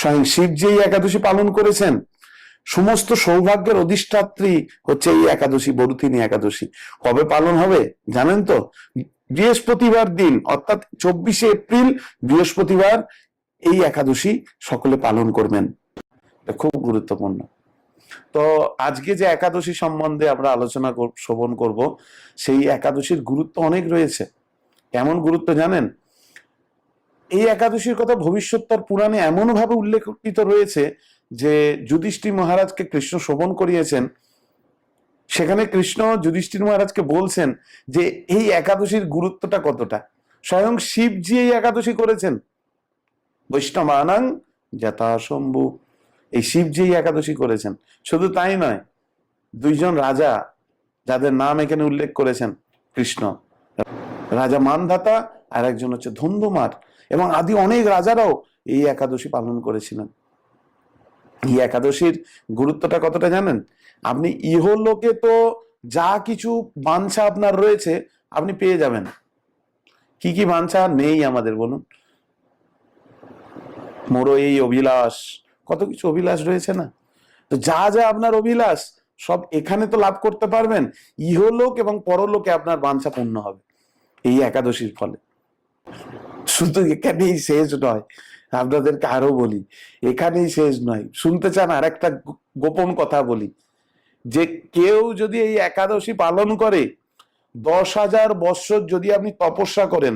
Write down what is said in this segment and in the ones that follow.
স্বয়ং শিব যে এই একাদশী পালন করেছেন, সমস্ত সৌভাগ্যের অধিষ্ঠাত্রী হচ্ছে এই একাদশী, বরুথিনী একাদশী। কবে পালন হবে জানেন তো? বৃহস্পতিবার দিন, অর্থাৎ চব্বিশে এপ্রিল, বৃহস্পতিবার এই একাদশী সকলে পালন করবেন। খুব গুরুত্বপূর্ণ। তো আজকে যে একাদশী সম্বন্ধে আমরা আলোচনা শ্রবণ করব, সেই একাদশীর গুরুত্ব অনেক রয়েছে। কেমন গুরুত্ব জানেন? এই একাদশীর কথা ভবিষ্যৎ তার পুরাণে এমন ভাবে উল্লেখিত রয়েছে যে যুধিষ্ঠির মহারাজকে কৃষ্ণ শোভন করিয়েছেন। সেখানে কৃষ্ণ যুধিষ্ঠির মহারাজকে বলছেন যে এই একাদশীর গুরুত্বটা কতটা? স্বয়ং শিবজি এই একাদশী করেছেন। বৈষ্ণবানাং যথাসম্ভু এই শিবজি এই একাদশী করেছেন। শুধু তাই নয়, দুইজন রাজা যাদের নাম এখানে উল্লেখ করেছেন কৃষ্ণ। রাজা মানধাতা আর একজন হচ্ছে ধুন্ধুমার এবং আদি অনেক রাজারাও এই একাদশী পালন করেছিলেন। এই একাদশীর গুরুত্বটা কতটা জানেন? আপনি ইহলোকে তো যা কিছু বাঞ্ছা আপনার রয়েছে, আপনি পেয়ে যাবেন। কি কি বাঞ্ছা নেই আমাদের, বলুন। মোরো এই অভিলাষ, কত কিছু অভিলাষ রয়েছে না? তো যা যা আপনার অভিলাষ, সব এখানে তো লাভ করতে পারবেন। ইহলোক এবং পরলোকে আপনার বাঞ্ছা পূর্ণ হবে। এই একাদশীর ফলে। শুধু এখানেই শেষ নয়, আপনাদেরকে আরও বলি, এখানেই শেষ নয়। শুনতে চান আর একটা গোপন কথা বলি, যে কেউ যদি এই একাদশী পালন করে, দশ হাজার বৎসর যদি আপনি তপস্যা করেন,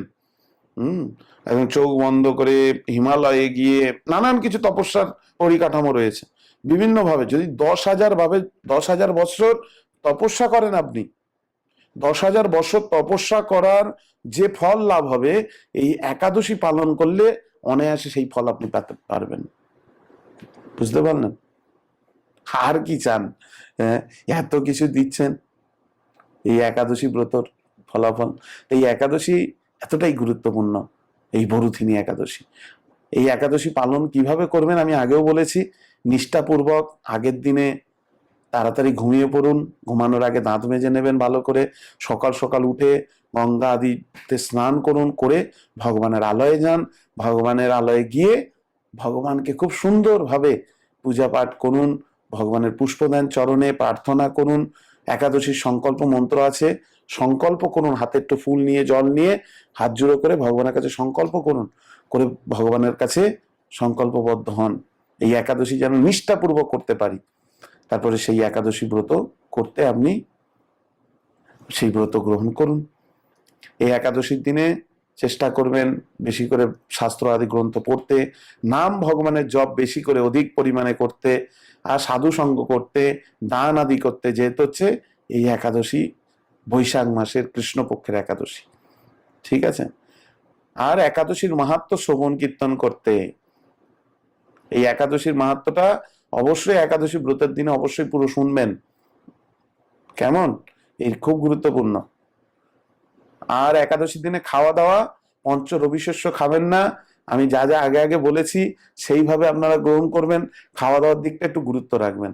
হুম, এবং চোখ বন্ধ করে হিমালয়ে গিয়ে নানান কিছু তপস্যার পরিকাঠামো রয়েছে বিভিন্ন ভাবে যদি দশ হাজার ভাবে, দশ হাজার বৎসর তপস্যা করেন আপনি দশ হাজার বছর তপস্যা করার যে ফল লাভ হবে এই একাদশী পালন করলে অনায়াসে সেই ফল আপনি পেতে পারবেন। বুঝতে পারলেন? আর কি চান? হ্যাঁ, এত কিছু দিচ্ছেন এই একাদশী ব্রতর ফলাফল। এই একাদশী এতটাই গুরুত্বপূর্ণ এই বরুথিনী একাদশী। এই একাদশী পালন কীভাবে করবেন আমি আগেও বলেছি নিষ্ঠাপূর্বক আগের দিনে তাড়াতাড়ি ঘুমিয়ে পড়ুন। ঘুমানোর আগে দাঁত মেজে নেবেন ভালো করে। সকাল সকাল উঠে গঙ্গা আদিতে স্নান করুন, করে ভগবানের আলয়ে যান। ভগবানের আলয়ে গিয়ে ভগবানকে খুব সুন্দরভাবে পূজা পাঠ করুন, ভগবানের পুষ্পদান চরণে, প্রার্থনা করুন। একাদশীর সংকল্প মন্ত্র আছে, সংকল্প করুন, হাতে একটু ফুল নিয়ে, জল নিয়ে, হাত জুড়ো করে ভগবানের কাছে সংকল্প করুন, করে ভগবানের কাছে সংকল্পবদ্ধ হন। এই একাদশী যেন নিষ্ঠাপূর্বক করতে পারি। তারপরে সেই একাদশী ব্রত করতে আপনি সেই ব্রত গ্রহণ করুন। এই একাদশীর দিনে চেষ্টা করবেন বেশি করে শাস্ত্র আদি গ্রন্থ পড়তে, নাম ভগবানের জপ বেশি করে অধিক পরিমাণে করতে, আর সাধু সঙ্গ করতে, দান আদি করতে, যেহেতু হচ্ছে এই একাদশী বৈশাখ মাসের কৃষ্ণপক্ষের একাদশী। ঠিক আছে? আর একাদশীর মাহাত্ম শ্রবণ কীর্তন করতে। এই একাদশীর মাহাত্মটা অবশ্যই একাদশী ব্রতের দিনে অবশ্যই পুরো শুনবেন। কেমন? এই খুব গুরুত্বপূর্ণ। আর একাদশীর দিনে খাওয়া দাওয়া পঞ্চ রবিশস্য খাবেন না। আমি যা যা আগে আগে বলেছি, সেইভাবে আপনারা গ্রহণ করবেন। খাওয়া দাওয়ার দিকটা একটু গুরুত্ব রাখবেন।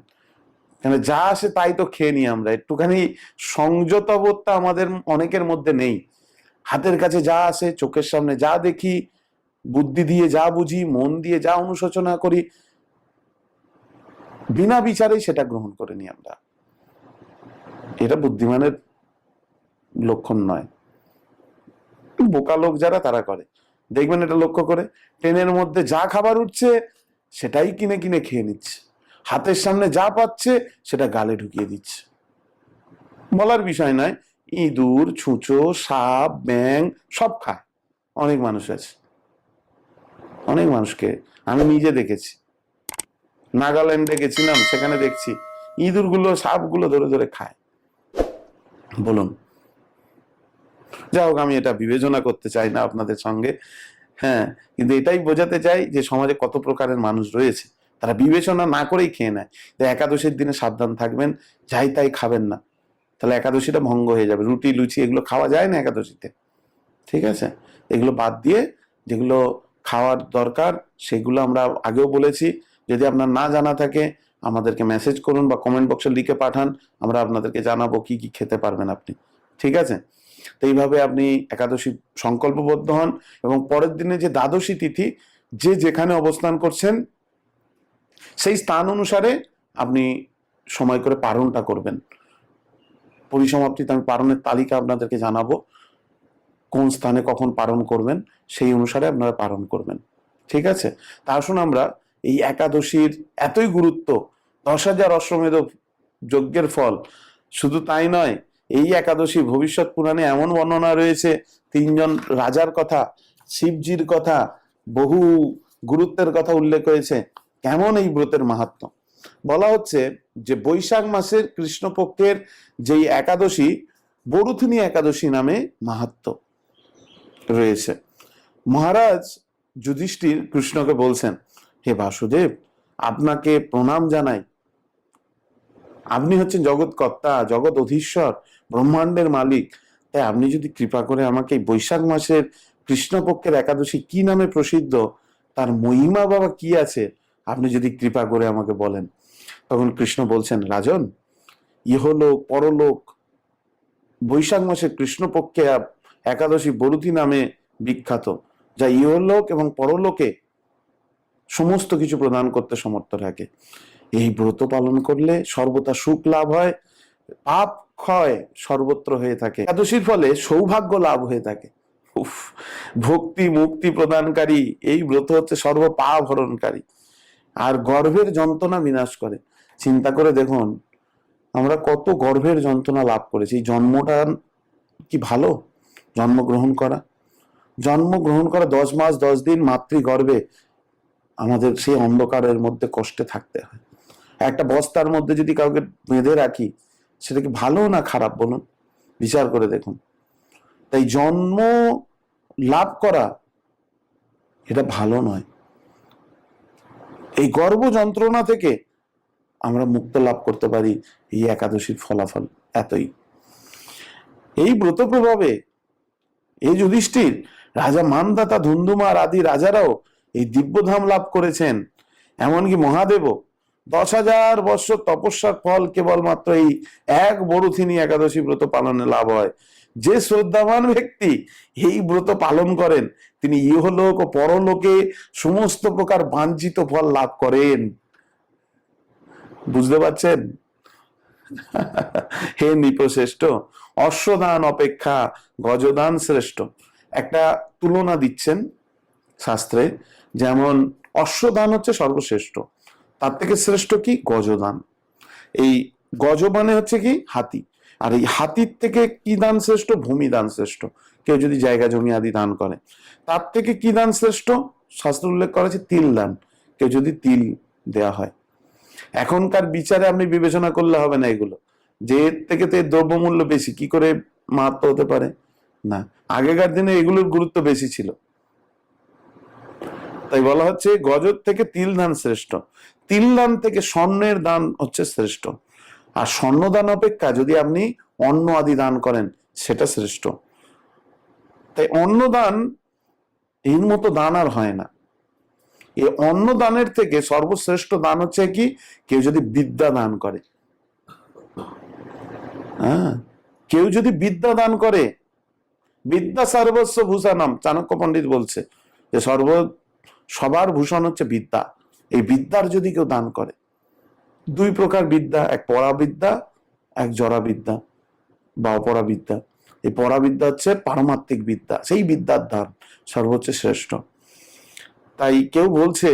কেন, যা আসে তাই তো খেয়ে নিই আমরা। একটুখানি সংযতবোধটা আমাদের অনেকের মধ্যে নেই। হাতের কাছে যা আসে, চোখের সামনে যা দেখি, বুদ্ধি দিয়ে যা বুঝি, মন দিয়ে যা অনুশোচনা করি বিনা বিচারেই সেটা গ্রহণ করে নিই আমরা। এটা বুদ্ধিমানের লক্ষণ নয়। বোকা লোক যারা, তারা করে। দেখবেন এটা লক্ষ্য করে, ট্রেনের মধ্যে যা খাবার উঠছে, সেটাই কিনে কিনে খেয়ে নিচ্ছে। হাতের সামনে যা পাচ্ছে, সেটা গালে ঢুকিয়ে দিচ্ছে। বলার বিষয় নয়, ইঁদুর, ছুঁচো, সাপ ব্যাং সব খায়। অনেক মানুষ আছে। অনেক মানুষকে আমি নিজে দেখেছি। নাগাল্যান্ডে গেছিলাম, সেখানে দেখছি ইঁদুরগুলো সাপগুলো ধরে ধরে খায়। বলুন। যাই হোক আমি এটা বিবেচনা করতে চাই না আপনাদের সঙ্গে। হ্যাঁ কিন্তু এটাই বোঝাতে চাই যে সমাজে কত প্রকারের মানুষ রয়েছে। তারা বিবেচনা না করেই খেয়ে নেয়। একাদশীর দিনে সাবধান থাকবেন, যাই তাই খাবেন না। তাহলে একাদশীটা ভঙ্গ হয়ে যাবে। রুটি, লুচি, এগুলো খাওয়া যায় না একাদশীতে? ঠিক আছে? এগুলো বাদ দিয়ে যেগুলো খাওয়ার দরকার, সেগুলো আমরা আগেও বলেছি। যদি আপনার না জানা থাকে, আমাদেরকে মেসেজ করুন বা কমেন্ট বক্সে লিখে পাঠান, আমরা আপনাদেরকে জানাব কি কি খেতে পারবেন আপনি। ঠিক আছে? তো এইভাবে আপনি একাদশী সংকল্পবদ্ধ হন এবং পরের দিনে যে দ্বাদশী তিথি, যে যেখানে অবস্থান করছেন, সেই স্থান অনুসারে আপনি সময় করে পারণটা করবেন। পরিসমাপ্তিতে আমি পারণের তালিকা আপনাদেরকে জানাব, কোন স্থানে কখন পালন করবেন, সেই অনুসারে আপনারা পালন করবেন। ঠিক আছে? তা আসুন আমরা এই একাদশীর এতই গুরুত্ব, দশ হাজার অশ্বমেধ যজ্ঞের ফল। শুধু তাই নয়, এই একাদশী ভবিষ্যৎ পুরাণে এমন বর্ণনা রয়েছে, তিনজন রাজার কথা, শিবজির কথা, বহু গুরুত্বের কথা উল্লেখ হয়েছে, কেমন এই ব্রতের মাহাত্ম? বলা হচ্ছে যে বৈশাখ মাসের কৃষ্ণপক্ষের যেই একাদশী, বরুথিনী একাদশী নামে মাহাত্ম রয়েছে। মহারাজ যুধিষ্ঠির কৃষ্ণকে বলছেন হে বাসুদেব, আপনাকে প্রণাম জানাই। আপনি হচ্ছেন জগৎ কর্তা, জগৎ অধীশ্বর, ব্রহ্মাণ্ডের মালিক। তাই আপনি যদি কৃপা করে আমাকে বৈশাখ মাসের কৃষ্ণপক্ষের একাদশী কি নামে প্রসিদ্ধ, তার মহিমা বাবা কি আছে, আপনি যদি কৃপা করে আমাকে বলেন। তখন কৃষ্ণ বলছেন, রাজন, ইহলোক, পরলোক, বৈশাখ মাসের কৃষ্ণপক্ষে একাদশী বরুতি নামে বিখ্যাত, যা ইহলোক এবং পরলোকে সমস্ত কিছু প্রদান করতে সমর্থ থাকে। এই ব্রত পালন করলে সর্বদা সুখ লাভ হয়, পাপ ক্ষয় সর্বত্র হয়ে থাকে। একাদশীর ফলে সৌভাগ্য লাভ হয়ে থাকে। ভক্তি, মুক্তি প্রদানকারী, এই ব্রত হচ্ছে সর্ব পাপ হরণকারী আর গর্ভের যন্ত্রণা বিনাশ করে। চিন্তা করে দেখুন, আমরা কত গর্ভের যন্ত্রণা লাভ করেছি। এই জন্মটা কি ভালো? জন্মগ্রহণ করা। জন্মগ্রহণ করা দশ মাস, দশ দিন মাতৃগর্ভে আমাদের সেই অন্ধকারের মধ্যে কষ্টে থাকতে হয়। একটা বস্তার মধ্যে যদি কাউকে বেঁধে রাখি, সেটা কি ভালো না খারাপ বলুন? বিচার করে দেখুন। তাই জন্ম লাভ করা, এটা ভালো নয়। এই গর্ব যন্ত্রণা থেকে আমরা মুক্ত লাভ করতে পারি এই একাদশীর ফলাফল এতই। এই ব্রত প্রভাবে এই যুধিষ্ঠির, রাজা মানদাতা ধুন্ধুমার আদি রাজারাও এই দিব্যধাম লাভ করেছেন। এমনকি মহাদেবও। দশ হাজার বৎসর তপস্যার ফল কেবলমাত্র এই এক বড়ুথিনী একাদশী ব্রত পালনে লাভ হয়। যে শ্রদ্ধাবান ব্যক্তি এই ব্রত পালন করেন, তিনি ইহলোক ও পরলোকে সমস্ত প্রকার বাঞ্ছিত ফল লাভ করেন। বুঝতে পারছেন? হে নৃপশ্রেষ্ঠ, অশ্বদান অপেক্ষা গজদান শ্রেষ্ঠ। একটা তুলনা দিচ্ছেন শাস্ত্রে। যেমন অশ্বদান হচ্ছে সর্বশ্রেষ্ঠ। তার থেকে শ্রেষ্ঠ কি? গজদান। এই গজ মানে হচ্ছে কি? হাতি। আর এই হাতির থেকে কি দান শ্রেষ্ঠ? ভূমি দান শ্রেষ্ঠ। কেউ যদি জায়গা জমি আদি দান করে। তার থেকে কি দান শ্রেষ্ঠ? শাস্ত্র উল্লেখ করা আছে তিল দান। কেউ যদি তিল দেয়া হয়। এখনকার বিচারে আপনি বিবেচনা করলে হবে না এগুলো। যে এর থেকে তো এর দ্রব্যমূল্য বেশি, কি করে মাহাত্ম হতে পারে? না। আগেকার দিনে এগুলোর গুরুত্ব বেশি ছিল। তাই বলা হচ্ছে গজর থেকে তিল দান শ্রেষ্ঠ। তিল দান থেকে স্বর্ণের দান হচ্ছে শ্রেষ্ঠ। আর স্বর্ণদান অপেক্ষা যদি আপনি অন্ন আদি দান করেন, সেটা শ্রেষ্ঠ। তাই অন্নদান এর মতো দান আর হয় না। এই অন্ন দানের থেকে সর্বশ্রেষ্ঠ দান হচ্ছে কি? কেউ যদি বিদ্যা দান করে। হ্যাঁ? কেউ যদি বিদ্যা দান করে, বিদ্যা সর্বস্ব ভূষণম চাণক্য পণ্ডিত বলছে যে সর্ব সবার ভূষণ হচ্ছে বিদ্যা। এই বিদ্যার যদি কেউ দান করে, দুই প্রকার বিদ্যা, এক পড়া বিদ্যা এক জরা বিদ্যা বা অপরা বিদ্যা এই পড়া বিদ্যা হচ্ছে পারমাত্মিক বিদ্যা, সেই বিদ্যার দান সর্বোচ্চ শ্রেষ্ঠ। তাই কেউ বলছে,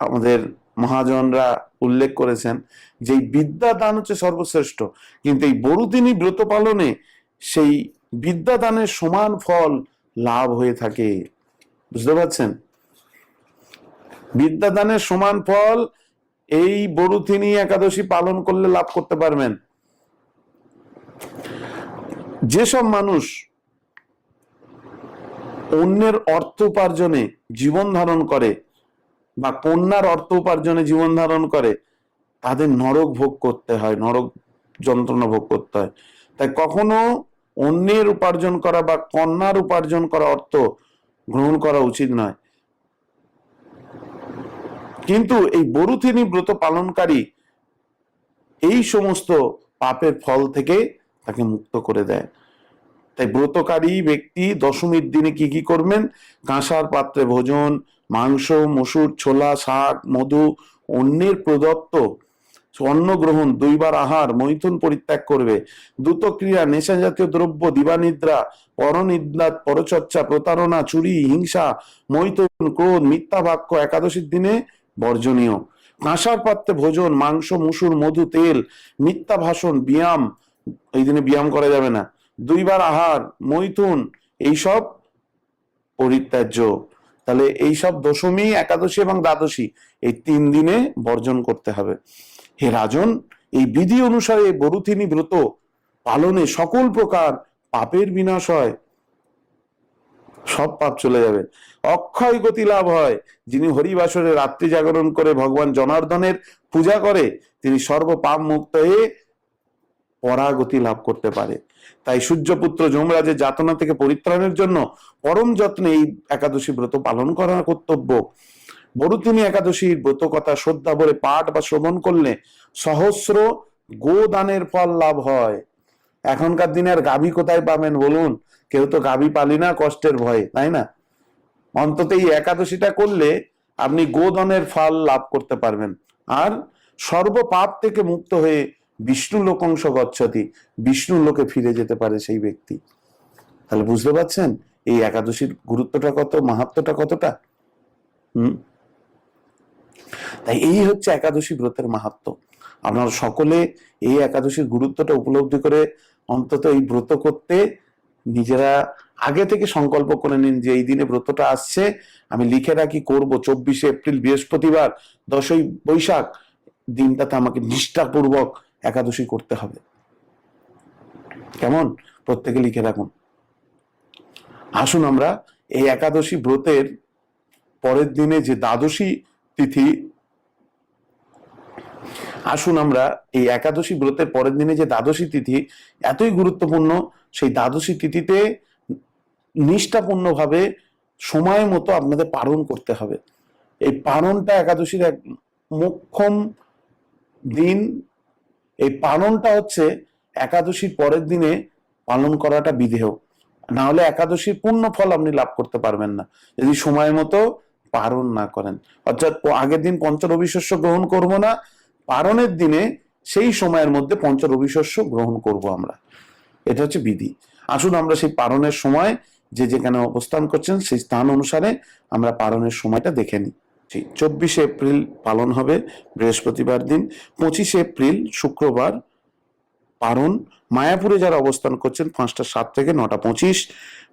আমাদের মহাজনরা উল্লেখ করেছেন যে বিদ্যা দান হচ্ছে সর্বশ্রেষ্ঠ, কিন্তু এই বড়দিনী ব্রত পালনে সেই বিদ্যা দানের সমান ফল লাভ হয়ে থাকে। বুঝতে পারছেন? বিদ্যা দানের সমান ফল এই বড়ুথিনী একাদশী পালন করলে লাভ করতে পারবেন। যেসব মানুষ অন্যের অর্থ উপার্জনে জীবন ধারণ করে বা কন্যার অর্থ উপার্জনে জীবন ধারণ করে, তাদের নরক ভোগ করতে হয়, নরক যন্ত্রণা ভোগ করতে হয়। তাই কখনো অন্যের উপার্জন করা বা কন্যার উপার্জন করা অর্থ গ্রহণ করা উচিত নয়। কিন্তু এই বরুথিনী ব্রত পালনকারী এই সমস্ত পাপের ফল থেকে তাকে মুক্ত করে দেয়। তাই ব্রতকারী ব্যক্তি দশমীর দিনে কি কি করবেন? কাঁসার পাত্রে ভোজন, মাংস, মসুর, ছোলা, শাক, মধু অন্যের প্রদত্ত অন্ন গ্রহণ দুইবার আহার, মৈথুন পরিত্যাগ করবে। দ্রুত ক্রিয়া নেশা জাতীয় দ্রব্য, দিবানিদ্রা পরনিদ্রা পরচর্চা, প্রতারণা, চুরি, হিংসা, মৈথুন, ক্রোধ, মিথ্যা বাক্য, একাদশীর দিনে বর্জনীয়। কাঁসার পাত্রে ভোজন, মাংস, মুসুর, মধু, তেল, মিথ্যা ভাষণ, ব্যায়াম, এই দিনে ব্যায়াম করা যাবে না। দুইবার আহার, মৈথুন, এইসব পরিত্যাজ্য। তাহলে এইসব দশমী, একাদশী এবং দ্বাদশী, এই তিন দিনে বর্জন করতে হবে। হে রাজন, এই বিধি অনুসারে বরুথিনী ব্রত পালনে সকল প্রকার পাপের বিনাশ হয়। সব পাপ চলে যাবে। অক্ষয় গতি লাভ হয়। যিনি হরিবাসরে রাত্রি জাগরণ করে ভগবান জনার্দনের পূজা করে, তিনি সর্ব পাপ মুক্ত হয়ে পরাগতি লাভ করতে পারে। তাই সূর্যপুত্র যমরাজের যাতনা থেকে পরিত্রাণের জন্য পরম যত্নে এই একাদশী ব্রত পালন করা কর্তব্য। বরুতিনী একাদশীর ব্রত কথা শ্রদ্ধা ভরে পাঠ বা শ্রবণ করলে সহস্র গোদানের ফল লাভ হয়। এখনকার দিনে আর গাভী কোথায় পাবেন বলুন? কেউ তো গাভী পালি না, কষ্টের ভয়ে, তাই না? অন্তত এই একাদশীটা করলে আপনি গোদনের ফল লাভ করতে পারবেন। আর সর্ব পাপ থেকে মুক্ত হয়ে বিষ্ণু লোকংশ গচ্ছতি, বিষ্ণু লোকে ফিরে যেতে পারে সেই ব্যক্তি। তাহলে বুঝতে পারছেন? এই একাদশীর গুরুত্বটা কত, মাহাত্মটা কতটা? হুম? তাই এই হচ্ছে একাদশী ব্রতের মাহাত্ম। আপনারা সকলে এই একাদশীর গুরুত্বটা উপলব্ধি করে অন্তত এই ব্রত করতে নিজেরা আগে থেকে সংকল্প করে নিন যে এই দিনে ব্রতটা আসছে, আমি লিখে রাখি, করব। চব্বিশে এপ্রিল, বৃহস্পতিবার, দশই বৈশাখ, দিনটাতে আমাকে নিষ্ঠাপূর্বক একাদশী করতে হবে। কেমন? প্রত্যেকে লিখে রাখুন। আসুন আমরা এই একাদশী ব্রতের পরের দিনে যে দ্বাদশী তিথি আসুন আমরা এই একাদশী ব্রতের পরের দিনে যে দ্বাদশী তিথি, এতই গুরুত্বপূর্ণ, সেই দ্বাদশী তিথিতে নিষ্ঠাপূর্ণভাবে সময় মতো আপনাদের পালন করতে হবে। এই পালনটা একাদশীর এক মোক্ষম দিন। এই পালনটা হচ্ছে একাদশীর পরের দিনে পালন করাটা বিধেয়। না হলে একাদশীর পূর্ণ ফল আপনি লাভ করতে পারবেন না, যদি সময় মতো পালন না করেন। অর্থাৎ আগের দিন পঞ্চরবি শস্য গ্রহণ করব না পালনের দিনে সেই সময়ের মধ্যে পঞ্চরবি শস্য গ্রহণ করব আমরা। এটা হচ্ছে বিধি। আসুন আমরা সেই পারণের সময় যে যেখানে অবস্থান করছেন সেই স্থান অনুসারে আমরা পালনের সময়টা দেখে নিই। চব্বিশে এপ্রিল পালন হবে, বৃহস্পতিবার দিন। পঁচিশে এপ্রিল শুক্রবার পারণ। মায়াপুরে যারা অবস্থান করছেন পাঁচটা সাত থেকে নটা পঁচিশ।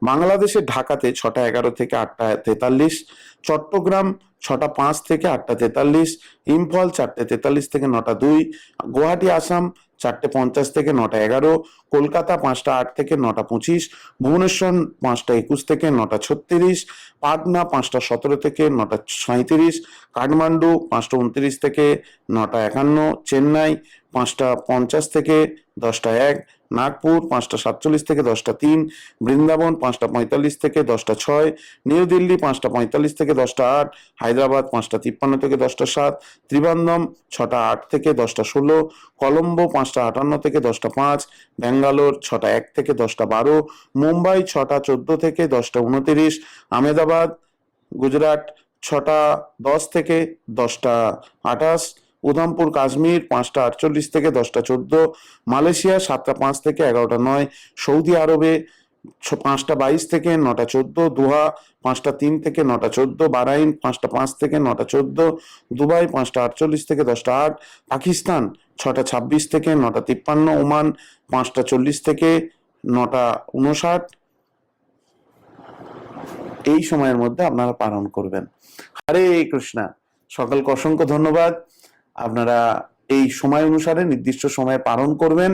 বাংলাদেশের ঢাকাতে ছটা এগারো থেকে আটটা তেতাল্লিশ। চট্টগ্রাম ছটা পাঁচ থেকে আটটা তেতাল্লিশ, ইম্ফল চারটে তেতাল্লিশ থেকে নটা দুই, গুয়াহাটি, আসাম চারটে পঞ্চাশ থেকে নটা এগারো, কলকাতা পাঁচটা আট থেকে নটা পঁচিশ, ভুবনেশ্বর পাঁচটা একুশ থেকে নটা ছত্রিশ, পাটনা পাঁচটা সতেরো থেকে নটা সাঁত্রিশ কাঠমান্ডু পাঁচটা উনত্রিশ থেকে নটা একান্ন, চেন্নাই পাঁচটা পঞ্চাশ থেকে দশটা এক নাগপুর পাঁচটা সাতচল্লিশ থেকে দশটা তিন বৃন্দাবন পাঁচটা পঁয়তাল্লিশ থেকে দশটা ছয় নিউ দিল্লি পাঁচটা পঁয়তাল্লিশ থেকে দশটা আট হায়দ্রাবাদ পাঁচটা তিপ্পান্ন থেকে দশটা সাত ত্রিবান্দম ছটা আট থেকে দশটা ষোলো কলম্বো পাঁচটা আটান্ন থেকে দশটা পাঁচ ব্যাঙ্গালোর ছটা এক থেকে দশটা বারো মুম্বাই ছটা চোদ্দ থেকে দশটা উনতিরিশ আমেদাবাদ গুজরাট ছটা দশ থেকে দশটা আঠাশ উধামপুর, কাশ্মীর, পাঁচটা আটচল্লিশ থেকে দশটা চোদ্দ, মালয়েশিয়া সাতটা পাঁচ থেকে এগারোটা নয়, সৌদি আরবে পাঁচটা বাইশ থেকে নটা চোদ্দ, দোহা পাঁচটা তিন থেকে নটা চোদ্দ, বারাইন পাঁচটা পাঁচ থেকে নটা চোদ্দ, দুবাই পাঁচটা আটচল্লিশ থেকে দশটা আট, পাকিস্তান ছটা ছাব্বিশ থেকে নটা তিপ্পান্ন, ওমান পাঁচটা চল্লিশ থেকে নটা উনষাট এই সময়ের মধ্যে আপনারা পালন করবেন। হরে কৃষ্ণা। সকলকে অসংখ্য ধন্যবাদ। আপনারা এই সময় অনুসারে, নির্দিষ্ট সময়ে পালন করবেন।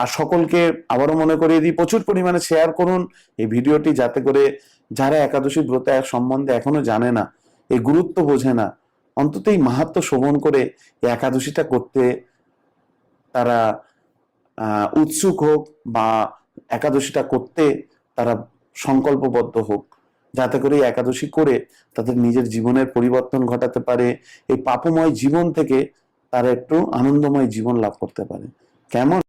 আর সকলকে আবারও মনে করিয়ে দিই, প্রচুর পরিমাণে শেয়ার করুন। এই ভিডিওটি যাতে করে যারা একাদশী ব্রত সম্বন্ধে এখনও জানে না এই গুরুত্ব বোঝে না, অন্তত এই মাহাত্ম শ্রবণ করে একাদশীটা করতে তারা উৎসুক হোক বা একাদশীটা করতে তারা সংকল্পবদ্ধ হোক। যাতে করে একাদশী করে তাদের নিজের জীবনের পরিবর্তন ঘটাতে পারে, এই পাপময় জীবন থেকে তারা একটু আনন্দময় জীবন লাভ করতে পারে। কেমন?